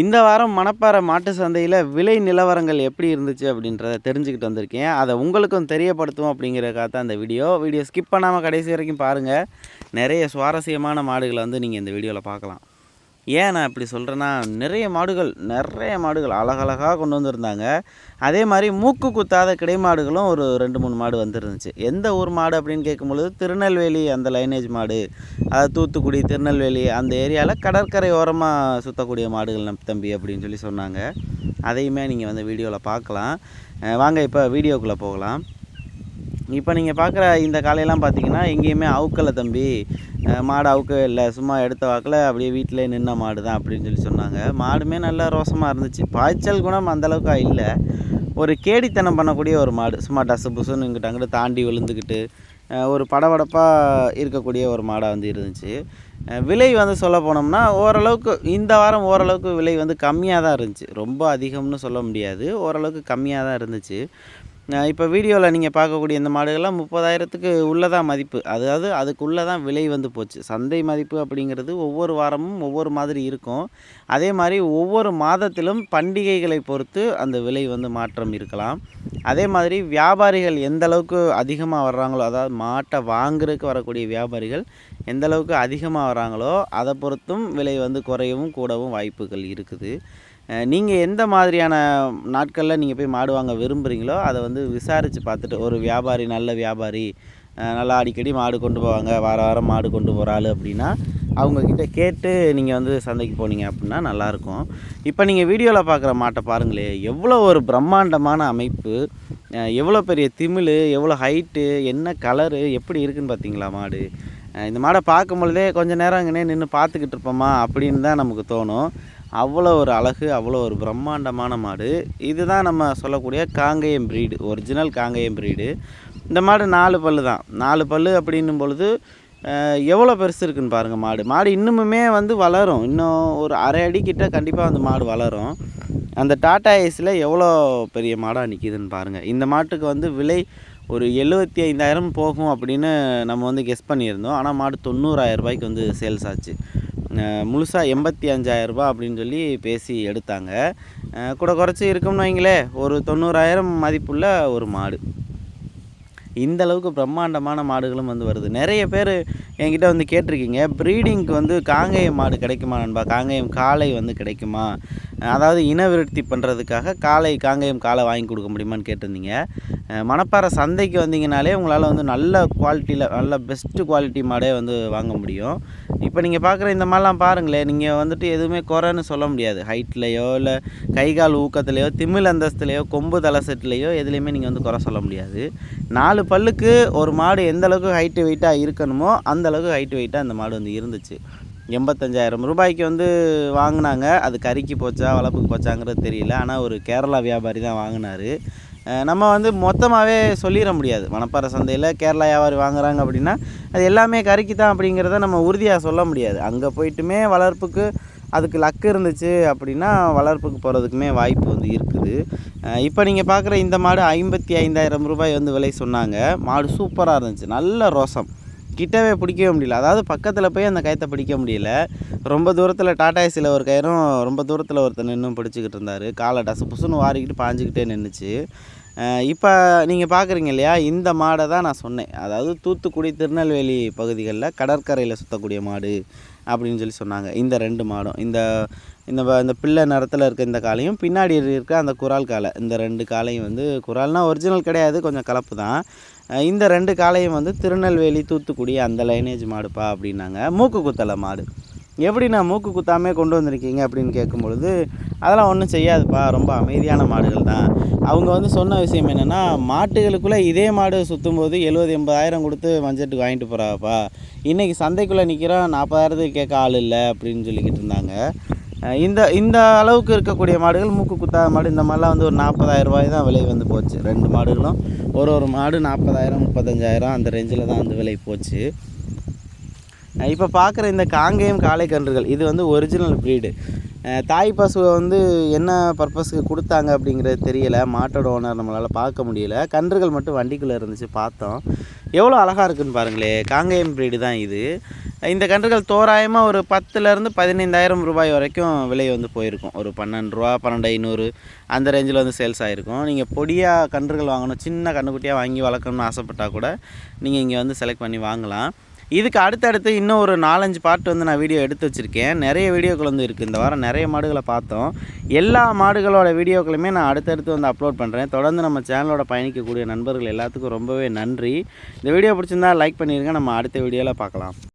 இந்த வாரம் மணப்பாறை மாட்டு சந்தையில் விலை நிலவரங்கள் எப்படி இருந்துச்சு அப்படின்றத தெரிஞ்சுக்கிட்டு வந்திருக்கேன். அதை உங்களுக்கும் தெரியப்படுத்துவோம் அப்படிங்கிறக்காக தான் இந்த வீடியோ. வீடியோ ஸ்கிப் பண்ணாமல் கடைசி வரைக்கும் பாருங்கள் நிறைய சுவாரஸ்யமான மாடுகளை வந்து நீங்கள் இந்த வீடியோவில் பார்க்கலாம். ஏன் நான் இப்படி சொல்கிறேன்னா நிறைய மாடுகள் நிறைய மாடுகள் அழகழகாக கொண்டு வந்திருந்தாங்க. அதே மாதிரி மூக்கு குத்தாத கிடை மாடுகளும் ஒரு ரெண்டு மூணு மாடு வந்துருந்துச்சு. எந்த ஊர் மாடு அப்படின்னு கேட்கும்பொழுது திருநெல்வேலி அந்த லைனேஜ் மாடு அதாவது தூத்துக்குடி திருநெல்வேலி அந்த ஏரியாவில் கடற்கரை ஓரமாக சுற்றக்கூடிய மாடுகள் நம் தம்பி அப்படின்னு சொல்லி சொன்னாங்க. அதையுமே நீங்கள் வந்து வீடியோவில் பார்க்கலாம். வாங்க இப்போ வீடியோக்குள்ளே போகலாம். இப்போ நீங்கள் பார்க்குற இந்த காலையெல்லாம் பார்த்தீங்கன்னா எங்கேயுமே அவுக்கலை தம்பி. மாடு அவுக்கவே இல்லை சும்மா எடுத்த வாக்கில் அப்படியே வீட்டிலே நின்ன மாடு தான் அப்படின்னு சொல்லி சொன்னாங்க. மாடுமே நல்லா ரோசமாக இருந்துச்சு. பாய்ச்சல் குணம் அந்தளவுக்கு இல்லை. ஒரு கேடித்தனம் பண்ணக்கூடிய ஒரு மாடு. சும்மா டசு புசுன்னு இங்கிட்ட அங்கிட்ட தாண்டி விழுந்துக்கிட்டு ஒரு படபடப்பாக இருக்கக்கூடிய ஒரு மாடாக வந்து இருந்துச்சு. விலை வந்து சொல்ல போனோம்னா ஓரளவுக்கு இந்த வாரம் ஓரளவுக்கு விலை வந்து கம்மியாக தான் இருந்துச்சு. ரொம்ப அதிகம்னு சொல்ல முடியாது. ஓரளவுக்கு கம்மியாக தான் இருந்துச்சு. இப்போ வீடியோவில் நீங்கள் பார்க்கக்கூடிய இந்த மாடுகள்லாம் முப்பதாயிரத்துக்கு உள்ளதான் மதிப்பு. அதாவது அதுக்குள்ளே தான் விலை வந்து போச்சு. சந்தை மதிப்பு அப்படிங்கிறது ஒவ்வொரு வாரமும் ஒவ்வொரு மாதிரி இருக்கும். அதே மாதிரி ஒவ்வொரு மாதத்திலும் பண்டிகைகளை பொறுத்து அந்த விலை வந்து மாற்றம் இருக்கலாம். அதே மாதிரி வியாபாரிகள் எந்த அளவுக்கு அதிகமாக வர்றாங்களோ அதாவது மாட்டை வாங்குறதுக்கு வரக்கூடிய வியாபாரிகள் எந்த அளவுக்கு அதிகமாக வராங்களோ அதை பொறுத்தும் விலை வந்து குறையவும் கூடவும் வாய்ப்புகள் இருக்குது. நீங்கள் எந்த மாதிரியான நாட்களில் நீங்கள் போய் மாடு வாங்க விரும்புகிறீங்களோ அதை வந்து விசாரித்து பார்த்துட்டு ஒரு வியாபாரி நல்ல வியாபாரி நல்லா அடிக்கடி மாடு கொண்டு போவாங்க வார வாரம் மாடு கொண்டு போகிற ஆள் அப்படின்னா அவங்கக்கிட்ட கேட்டு நீங்கள் வந்து சந்தைக்கு போனீங்க அப்படின்னா நல்லாயிருக்கும் இப்போ நீங்கள் வீடியோவில் பார்க்குற மாட்டை பாருங்களே எவ்வளோ ஒரு பிரம்மாண்டமான அமைப்பு எவ்வளோ பெரிய திமிழ் எவ்வளோ ஹைட்டு என்ன கலரு எப்படி இருக்குன்னு பார்த்தீங்களா மாடு? இந்த மாடை பார்க்கும் பொழுதே கொஞ்சம் நேரம் அங்கேனே நின்று பார்த்துக்கிட்டு இருப்போமா அப்படின்னு தான் நமக்கு தோணும். அவ்வளோ ஒரு அழகு அவ்வளோ ஒரு பிரம்மாண்டமான மாடு. இதுதான் நம்ம சொல்லக்கூடிய Kangeyam breed original Kangeyam breed இந்த மாடு நாலு பல்லு தான். நாலு பல் அப்படின்னும் பொழுது எவ்வளோ பெருசு இருக்குன்னு பாருங்கள் மாடு. மாடு இன்னுமுமே வந்து வளரும். இன்னும் ஒரு அரை அடி கிட்ட கண்டிப்பாக அந்த மாடு வளரும். அந்த டாட்டா ஏஸில் எவ்வளோ பெரிய மாடாக நிற்கிதுன்னு பாருங்கள் இந்த மாட்டுக்கு வந்து விலை ஒரு எழுபத்தி ஐந்தாயிரம் போகும் அப்படின்னு நம்ம வந்து கெஸ் பண்ணியிருந்தோம். ஆனால் மாடு தொண்ணூறாயிரம் ரூபாய்க்கு வந்து சேல்ஸ் ஆச்சு. முழுசாக எண்பத்தி அஞ்சாயிரரூபா அப்படின்னு சொல்லி பேசி எடுத்தாங்க. கூட குறைச்சி இருக்கும்னு வைங்களே ஒரு தொண்ணூறாயிரம் மதிப்புள்ள ஒரு மாடு. இந்த அளவுக்கு பிரம்மாண்டமான மாடுகளும் வந்து வருது. நிறைய பேர் என்கிட்ட வந்து கேட்டிருக்கீங்க ப்ரீடிங்க்கு வந்து காங்கேயம் மாடு கிடைக்குமா நண்பா? காங்கேயம் காளை வந்து கிடைக்குமா? அதாவது இனவிருத்தி பண்ணுறதுக்காக காளை காங்கேயம் காளை வாங்கி கொடுக்க முடியுமான்னு கேட்டிருந்தீங்க. மணப்பாறை சந்தைக்கு வந்தீங்கனாலே உங்களால் வந்து நல்ல குவாலிட்டியில் நல்ல பெஸ்ட்டு குவாலிட்டி மாடே வந்து வாங்க முடியும். இப்போ நீங்கள் பார்க்குற இந்த மாதிரிலாம் பாருங்களேன் நீங்கள் வந்துட்டு எதுவுமே குறைன்னு சொல்ல முடியாது. ஹைட்லேயோ இல்லை கை கால் ஊக்கத்துலேயோ திமிழ் அந்தஸ்துலேயோ கொம்பு தலை எதுலேயுமே நீங்கள் வந்து குறை சொல்ல முடியாது. நாலு பல்லுக்கு ஒரு மாடு எந்த அளவுக்கு ஹைட்டு வெயிட்டாக இருக்கணுமோ அந்த அளவுக்கு ஹைட்டு வெயிட்டாக அந்த மாடு வந்து இருந்துச்சு. எண்பத்தஞ்சாயிரம் ரூபாய்க்கு வந்து வாங்கினாங்க. அது கறிக்கு போச்சா வளர்ப்புக்கு போச்சாங்கிறது தெரியல. ஆனால் ஒரு கேரளா வியாபாரி தான் வாங்கினாரு. நம்ம வந்து மொத்தமாகவே சொல்லிட முடியாது. மணப்பாறை சந்தையில் கேரளா வியாபாரி வாங்குறாங்க அப்படின்னா அது எல்லாமே கறிக்கு தான் அப்படிங்கிறத நம்ம உறுதியாக சொல்ல முடியாது. அங்கே போயிட்டுமே வளர்ப்புக்கு அதுக்கு லக்கு இருந்துச்சு அப்படின்னா வளர்ப்புக்கு போகிறதுக்குமே வாய்ப்பு வந்து இருக்குது. இப்போ நீங்கள் பார்க்குற இந்த மாடு ஐம்பத்தி ஐந்தாயிரம் ரூபாய் வந்து விலை சொன்னாங்க. மாடு சூப்பராக இருந்துச்சு. நல்ல ரோசம். கிட்டவே பிடிக்கவே முடியல. அதாவது பக்கத்தில் போய் அந்த கயத்தை பிடிக்க முடியல. ரொம்ப தூரத்தில் டாடா ஏசியில் ஒரு கயிறும் ரொம்ப தூரத்தில் ஒருத்தர் நின்று பிடிச்சிக்கிட்டு இருந்தார். காலை டசு புசுன்னு வாரிக்கிட்டு பாஞ்சிக்கிட்டே நின்றுச்சு இப்போ நீங்கள் பார்க்குறீங்க இல்லையா இந்த மாடை தான் நான் சொன்னேன். அதாவது தூத்துக்குடி திருநெல்வேலி பகுதிகளில் கடற்கரையில் சுற்றக்கூடிய மாடு அப்படின்னு சொல்லி சொன்னாங்க. இந்த ரெண்டு மாடும். இந்த இந்த இந்த பிள்ளை நிறத்தில் இருக்க இந்த காளையும் பின்னாடி இருக்க அந்த குரால் காளை. இந்த ரெண்டு காளையும் வந்து குரால்னால் ஒரிஜினல் கிடையாது கொஞ்சம் கலப்பு தான். இந்த ரெண்டு காளையும் வந்து திருநெல்வேலி தூத்துக்குடி அந்த லைனேஜ் மாடுப்பா அப்படின்னாங்க. மூக்கு குத்தலை மாடு. எப்படி நான் மூக்கு குத்தாமே கொண்டு வந்திருக்கீங்க அப்படின்னு கேட்கும்பொழுது அதெல்லாம் ஒன்றும் செய்யாதுப்பா. ரொம்ப அமைதியான மாடுகள் தான். அவங்க வந்து சொன்ன விஷயம் என்னென்னா மாட்டுகளுக்குள்ளே இதே மாடு சுற்றும் போது எழுபது எண்பதாயிரம் கொடுத்து மஞ்சட்டுக்கு வாங்கிட்டு போகிறாப்பா இன்றைக்கி சந்தைக்குள்ளே நிற்கிறோம் நாற்பதாயிரத்துக்கு கேட்க ஆள் இல்லை அப்படின்னு சொல்லிக்கிட்டு இருந்தாங்க. இந்த இந்த அளவுக்கு இருக்கக்கூடிய மாடுகள் மூக்கு குத்தாத மாடு இந்த மாதிரிலாம் வந்து ஒரு நாற்பதாயிரம் ரூபாய் தான் விலை வந்து போச்சு. ரெண்டு மாடுகளும் ஒரு ஒரு மாடு நாற்பதாயிரம் முப்பத்தஞ்சாயிரம் அந்த ரேஞ்சில் தான் அந்த விலை போச்சு. இப்போ பார்க்குற இந்த காங்கேயம் காளை கன்றுகள் இது வந்து ஒரிஜினல் ப்ரீடு தாய் பசுவை வந்து என்ன பர்பஸ்க்கு கொடுத்தாங்க அப்படிங்கிறது தெரியலை. மாட்டோட ஓனர் நம்மளால் பார்க்க முடியல. கன்றுகள் மட்டும் வண்டிக்குள்ளே இருந்துச்சு பார்த்தோம். எவ்வளோ அழகாக இருக்குன்னு பாருங்களே. காங்கேயம் ப்ரீடு தான் இது. இந்த கன்றுகள் தோராயமாக ஒரு பத்துலேருந்து பதினைந்தாயிரம் ரூபாய் வரைக்கும் விலை வந்து போயிருக்கும். ஒரு பன்னெண்டு ரூபா பன்னெண்டு ஐநூறு அந்த ரேஞ்சில் வந்து சேல்ஸ் ஆகிருக்கும் நீங்கள் பொடியாக கன்றுகள் வாங்கணும் சின்ன கன்றுக்குட்டியாக வாங்கி வளர்க்கணும்னு ஆசைப்பட்டால் கூட நீங்கள் இங்கே வந்து செலக்ட் பண்ணி வாங்கலாம். இதுக்கு அடுத்தடுத்து இன்னும் ஒரு நாலஞ்சு பார்ட் வந்து நான் வீடியோ எடுத்து வச்சுருக்கேன். நிறைய வீடியோக்கள் வந்து இருக்குது இந்த வாரம் நிறைய மாடுகளை பார்த்தோம். எல்லா மாடுகளோட வீடியோக்களுமே நான் அடுத்தடுத்து வந்து அப்லோட் பண்ணுறேன் தொடர்ந்து நம்ம சேனலோட பயணிக்கக்கூடிய நண்பர்கள் எல்லாத்துக்கும் ரொம்பவே நன்றி. இந்த வீடியோ பிடிச்சிருந்தா லைக் பண்ணிடுங்க நம்ம அடுத்த வீடியோவில் பார்க்கலாம்.